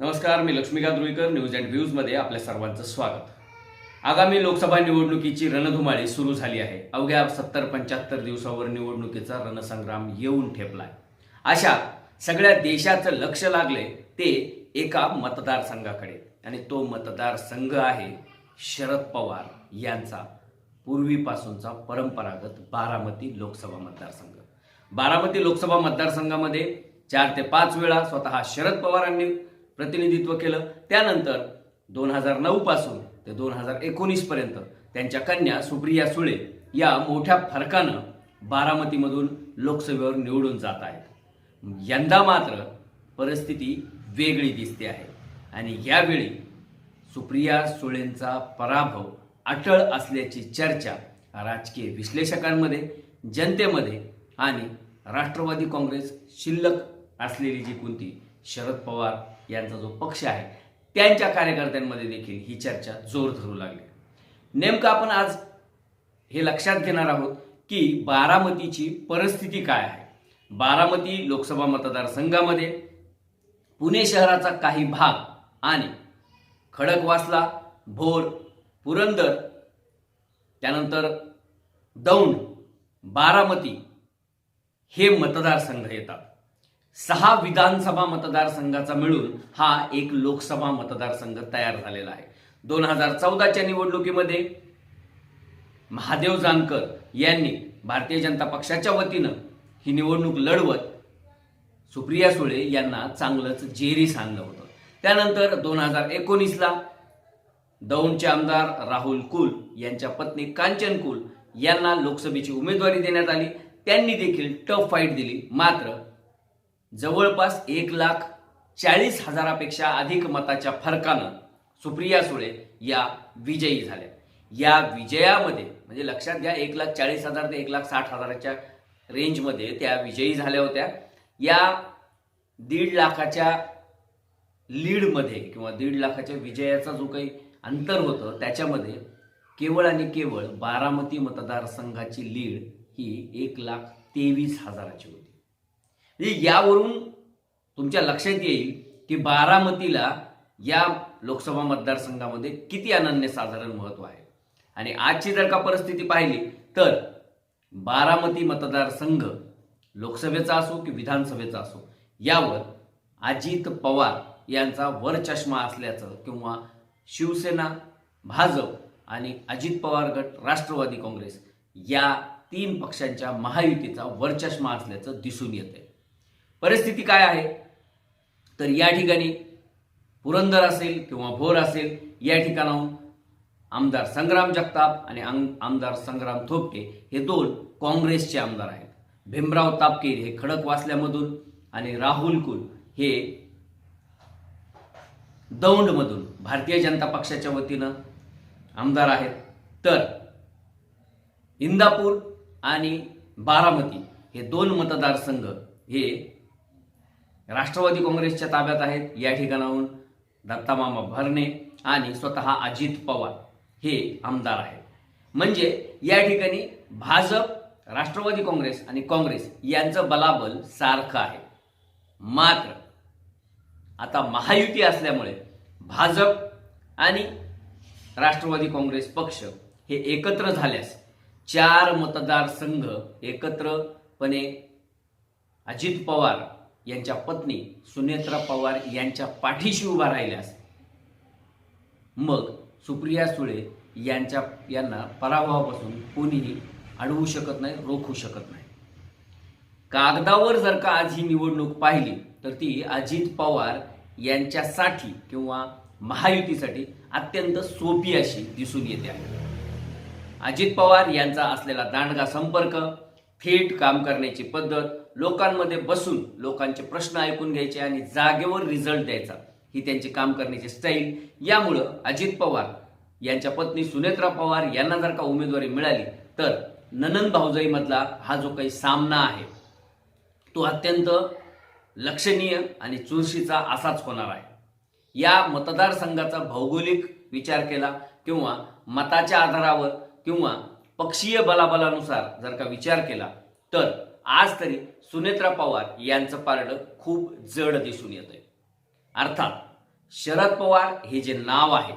नमस्कार मी Laxmikant Ruikar news and व्ह्यूजमध्ये आपल्या सर्वांचं स्वागत. आगामी लोकसभा निवडणुकीची रणधुमाळी सुरू झाली आहे. अवघ्या सत्तर पंच्याहत्तर दिवसावर निवडणुकीचा रणसंग्राम येऊन ठेपलाय. अशा सगळ्या देशाचं लक्ष लागले ते एका मतदारसंघाकडे. आणि तो मतदारसंघ आहे शरद पवार यांचा पूर्वीपासूनचा परंपरागत बारामती लोकसभा मतदारसंघ. बारामती लोकसभा मतदारसंघामध्ये चार ते पाच वेळा स्वतः शरद पवारांनी प्रतिनिधित्व केलं. त्यानंतर दोन हजार नऊ पासून ते दोन हजार एकोणीस पर्यंत त्यांच्या कन्या सुप्रिया सुळे या मोठ्या फरकानं बारामतीमधून लोकसभेवर निवडून जात आहेत. यंदा मात्र परिस्थिती वेगळी दिसते आहे. आणि यावेळी सुप्रिया सुळेंचा पराभव अटळ असल्याची चर्चा राजकीय विश्लेषकांमध्ये जनतेमध्ये आणि राष्ट्रवादी काँग्रेस शिल्लक असलेली जी कोणती शरद पवार यांचा जो पक्ष आहे त्यांच्या कार्यकर्त्यांमध्ये देखील ही चर्चा जोर धरू लागली. नेमकं आपण आज हे लक्षात घेणार आहोत की बारामतीची परिस्थिती काय आहे. बारामती लोकसभा मतदारसंघामध्ये पुणे शहराचा काही भाग आणि खडकवासला भोर पुरंदर त्यानंतर दौंड बारामती हे मतदारसंघ येतात. सहा विधानसभा मतदारसंघाचा मिळून हा एक लोकसभा मतदारसंघ तयार झालेला आहे. दोन हजार चौदाच्या निवडणुकीमध्ये महादेव जानकर यांनी भारतीय जनता पक्षाच्या वतीनं ही निवडणूक लढवत सुप्रिया सुळे यांना चांगलंच जेरी सांगलं होतं. त्यानंतर दोन हजार एकोणीसला दौंडचे आमदार राहुल कुल यांच्या पत्नी कांचन कुल यांना लोकसभेची उमेदवारी देण्यात आली. त्यांनी देखील टफ फाईट दिली. मात्र जवळपास एक लाख चाळीस हजारापेक्षा अधिक मताच्या फरकानं सुप्रिया सुळे या विजयी झाल्या. या विजयामध्ये म्हणजे लक्षात घ्या एक लाख चाळीस हजार ते एक लाख साठ हजाराच्या रेंजमध्ये त्या विजयी झाल्या होत्या. या दीड लाखाच्या लीडमध्ये किंवा दीड लाखाच्या विजयाचा जो काही अंतर होतं त्याच्यामध्ये केवळ आणि केवळ बारामती मतदारसंघाची लीड ही एक लाख तेवीस हजाराची होती. यावरून तुमच्या लक्षात येईल की बारामतीला या लोकसभा मतदारसंघामध्ये किती अनन्यसाधारण महत्त्व आहे. आणि आजची जर का परिस्थिती पाहिली तर बारामती मतदारसंघ लोकसभेचा असो की विधानसभेचा असो यावर अजित पवार यांचा वरचष्मा असल्याचं किंवा शिवसेना भाजप आणि अजित पवार गट राष्ट्रवादी काँग्रेस या तीन पक्षांच्या महायुतीचा वरचष्मा असल्याचं दिसून येते परिस्थिती काय आहे? तर या ठिकाणी पुरंदर असेल किंवा भोर असेल या ठिकाणाहून आमदार संग्राम जगताप आणि आम- आमदार संग्राम थोपटे हे दोन काँग्रेसचे आमदार आहेत. भीमराव तापकीर हे खडकवासल्यामधून आणि राहुल कुल हे दौंडमधून भारतीय जनता पक्षाच्या वतीनं आमदार आहेत. तर इंदापूर आणि बारामती हे दोन मतदारसंघ हे राष्ट्रवादी काँग्रेसच्या ताब्यात आहेत. या ठिकाणाहून दत्तामामा भरणे आणि स्वतः अजित पवार हे आमदार आहेत. म्हणजे या ठिकाणी भाजप राष्ट्रवादी काँग्रेस आणि काँग्रेस यांचं बलाबल सारखं आहे. मात्र आता महायुती असल्यामुळे भाजप आणि राष्ट्रवादी काँग्रेस पक्ष हे एकत्र झाल्यास चार मतदारसंघ एकत्रपणे अजित पवार यांच्या पत्नी सुनेत्रा पवार यांच्या पाठीशी उभा राहिल्यास मग सुप्रिया सुळे यांच्या यांना पराभवापासून कोणीही अडवू शकत नाही रोखू शकत नाही. कागदावर जर का आज ही निवडणूक पाहिली तर ती अजित पवार यांच्यासाठी किंवा महायुतीसाठी अत्यंत सोपी अशी दिसून येते. आहे अजित पवार यांचा असलेला दांडगा संपर्क थेट काम करण्याची पद्धत लोकांमध्ये बसून लोकांचे प्रश्न ऐकून घ्यायचे आणि जागेवर रिझल्ट द्यायचा. ही त्यांची काम करण्याची स्टाईल यामुळं अजित पवार यांच्या पत्नी सुनेत्रा पवार यांना जर का उमेदवारी मिळाली तर ननंद भाऊजाईमधला हा जो काही सामना आहे तो अत्यंत लक्षणीय आणि चुरशीचा असाच होणार आहे. या मतदारसंघाचा भौगोलिक विचार केला किंवा मताच्या आधारावर किंवा पक्षीय बलाबलानुसार जर का विचार केला तर आज तरी सुनेत्रा पवार यांचं पारडं खूप जड दिसून येत आहे अर्थात शरद पवार हे जे नाव आहे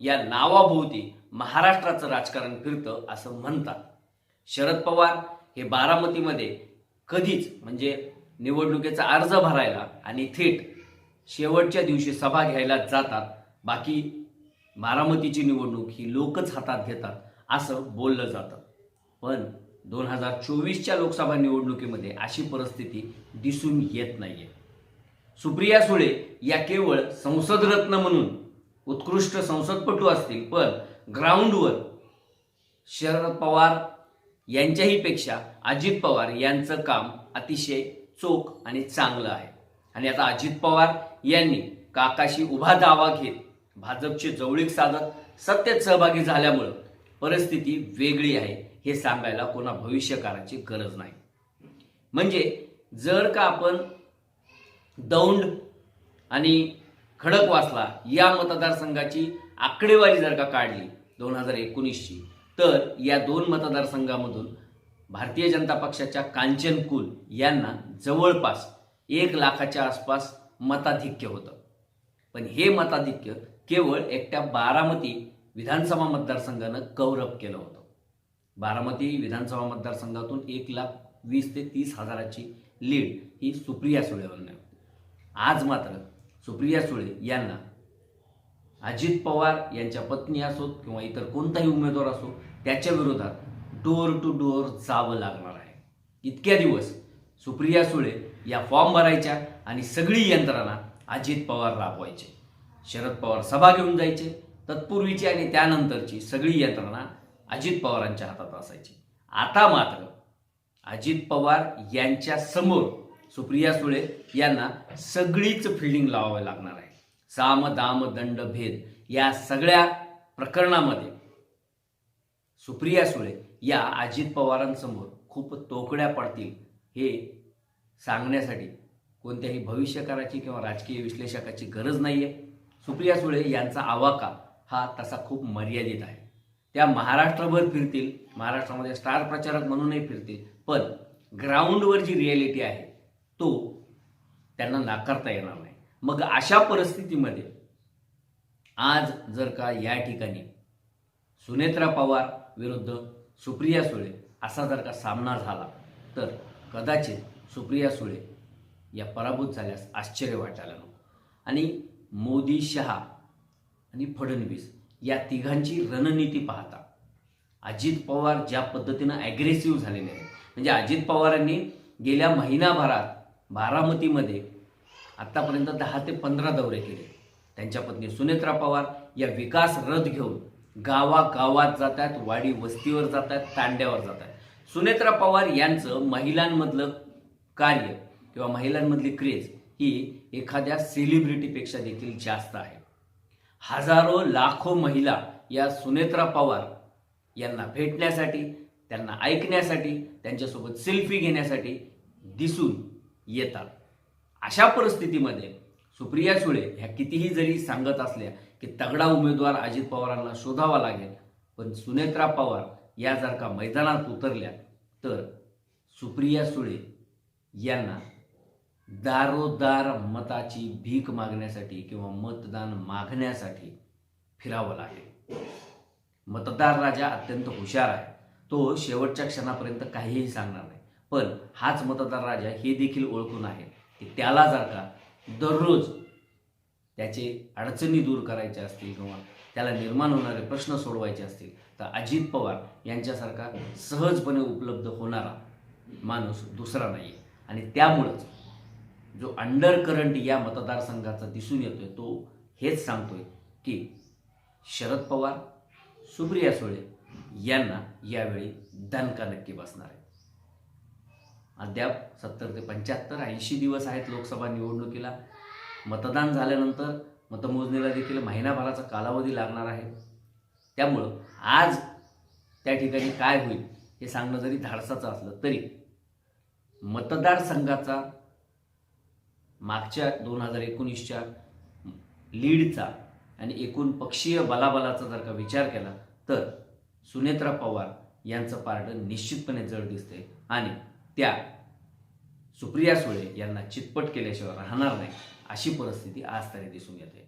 या नावाभोवती महाराष्ट्राचं राजकारण फिरतं असं म्हणतात. शरद पवार हे बारामतीमध्ये कधीच म्हणजे निवडणुकीचा अर्ज भरायला आणि थेट शेवटच्या दिवशी सभा घ्यायला जातात. बाकी बारामतीची निवडणूक ही लोकच हातात घेतात असं बोललं जातं. पण दोन हजार चोवीसच्या लोकसभा निवडणुकीमध्ये अशी परिस्थिती दिसून येत नाहीये. सुप्रिया सुळे या केवळ संसदरत्न म्हणून उत्कृष्ट संसदपटू असतील पण ग्राउंडवर शरद पवार यांच्याही पेक्षा अजित पवार यांचं काम अतिशय चोख आणि चांगलं आहे. आणि आता अजित पवार यांनी काकाशी उभा दावा घेत भाजपचे जवळीक साधत सत्तेत सहभागी झाल्यामुळं परिस्थिती वेगळी आहे. हे सांगायला कोणा भविष्यकाराची गरज नाही. म्हणजे जर का आपण दौंड आणि खडकवासला या मतदारसंघाची आकडेवारी जर का काढली दोन हजार एकोणीसची तर या दोन मतदारसंघामधून भारतीय जनता पक्षाच्या कांचन कुल यांना जवळपास एक लाखाच्या आसपास मताधिक्य होतं. पण हे मताधिक्य केवळ एकट्या बारामती विधानसभा मतदारसंघानं कौरव केलं होतं. बारामती विधानसभा मतदारसंघातून एक लाख वीस ते तीस हजाराची लीड ही सुप्रिया सुळेवरनं आज मात्र सुप्रिया सुळे यांना अजित पवार यांच्या पत्नी असोत किंवा इतर कोणताही उमेदवार असो त्याच्या विरोधात डोअर टू डोअर जावं लागणार आहे. इतक्या दिवस सुप्रिया सुळे या फॉर्म भरायच्या आणि सगळी यंत्रणा अजित पवार राबवायचे. शरद पवार सभा घेऊन जायचे. तत्पूर्वीची आणि त्यानंतरची सगळी यंत्रणा अजित पवारांच्या हातात असायची. आता मात्र अजित पवार यांच्या समोर सुप्रिया सुळे यांना सगळीच फिल्डिंग लावावी लागणार आहे. साम दाम दंड भेद या सगळ्या प्रकरणामध्ये सुप्रिया सुळे या अजित पवारांसमोर खूप तोकड्या पडतील हे सांगण्यासाठी कोणत्याही भविष्यकाराची किंवा राजकीय विश्लेषकाची गरज नाही आहे सुप्रिया सुळे यांचा आवाका हा तसा खूप मर्यादित आहे. त्या महाराष्ट्रभर फिरतील महाराष्ट्रामध्ये स्टार प्रचारक म्हणूनही फिरतील पण ग्राउंडवर जी रिॲलिटी आहे तो त्यांना नाकारता येणार नाही. मग अशा परिस्थितीमध्ये आज जर का या ठिकाणी सुनेत्रा पवार विरुद्ध सुप्रिया सुळे असा जर का सामना झाला तर कदाचित सुप्रिया सुळे या पराभूत झाल्यास आश्चर्य वाटायला नको. आणि मोदी शहा आणि फडणवीस या तिघांची रणनीती पाहता. अजित पवार ज्या पद्धतीनं ॲग्रेसिव्ह झालेले आहेत. म्हणजे अजित पवारांनी गेल्या महिनाभरात बारामतीमध्ये आत्तापर्यंत दहा ते पंधरा दौरे केले. त्यांच्या पत्नी सुनेत्रा पवार या विकास रथ घेऊन गावागावात जात आहेत वाडी वस्तीवर जात आहेत तांड्यावर जात आहेत सुनेत्रा पवार यांचं महिलांमधलं कार्य किंवा महिलांमधली क्रेज ही एखाद्या सेलिब्रिटीपेक्षा देखील जास्त आहे. हजारो लाखो महिला या सुनेत्रा पवार यांना भेटण्यासाठी त्यांना ऐकण्यासाठी त्यांच्यासोबत सेल्फी घेण्यासाठी दिसून येतात. अशा परिस्थितीमध्ये सुप्रिया सुळे ह्या कितीही जरी सांगत असल्या की तगडा उमेदवार अजित पवारांना शोधावा लागेल पण सुनेत्रा पवार या जर का मैदानात उतरल्या तर सुप्रिया सुळे यांना दारोदार मताची भीक मागण्यासाठी किंवा मतदान मागण्यासाठी फिरावं लागेल. मतदार राजा अत्यंत हुशार आहे. तो शेवटच्या क्षणापर्यंत काहीही सांगणार नाही. पण हाच मतदार राजा हे देखील ओळखून आहे की त्याला जर का दररोज त्याचे अडचणी दूर करायच्या असतील किंवा त्याला निर्माण होणारे प्रश्न सोडवायचे असतील तर अजित पवार यांच्यासारखा सहजपणे उपलब्ध होणारा माणूस दुसरा नाही आहे आणि त्यामुळंच जो अंडर करंट या मतदारसंघाचा दिसून येतोय तो हेच सांगतोय की शरद पवार सुप्रिया सुळे यांना यावेळी दणका नक्की बसणार आहे अद्याप सत्तर ते पंच्याहत्तर ऐंशी दिवस आहेत लोकसभा निवडणुकीला. मतदान झाल्यानंतर मतमोजणीला देखील महिनाभराचा कालावधी लागणार आहे. त्यामुळं आज त्या ठिकाणी काय होईल हे सांगणं जरी धाडसाचं असलं तरी मतदारसंघाचा मागच्या दोन हजार एकोणीसच्या लीडचा आणि एकूण पक्षीय बलाबलाचा जर का विचार केला तर सुनेत्रा पवार यांचं पारडं निश्चितपणे जड दिसते आणि त्या सुप्रिया सुळे यांना चितपट केल्याशिवाय राहणार नाही अशी परिस्थिती आज तरी दिसून येते.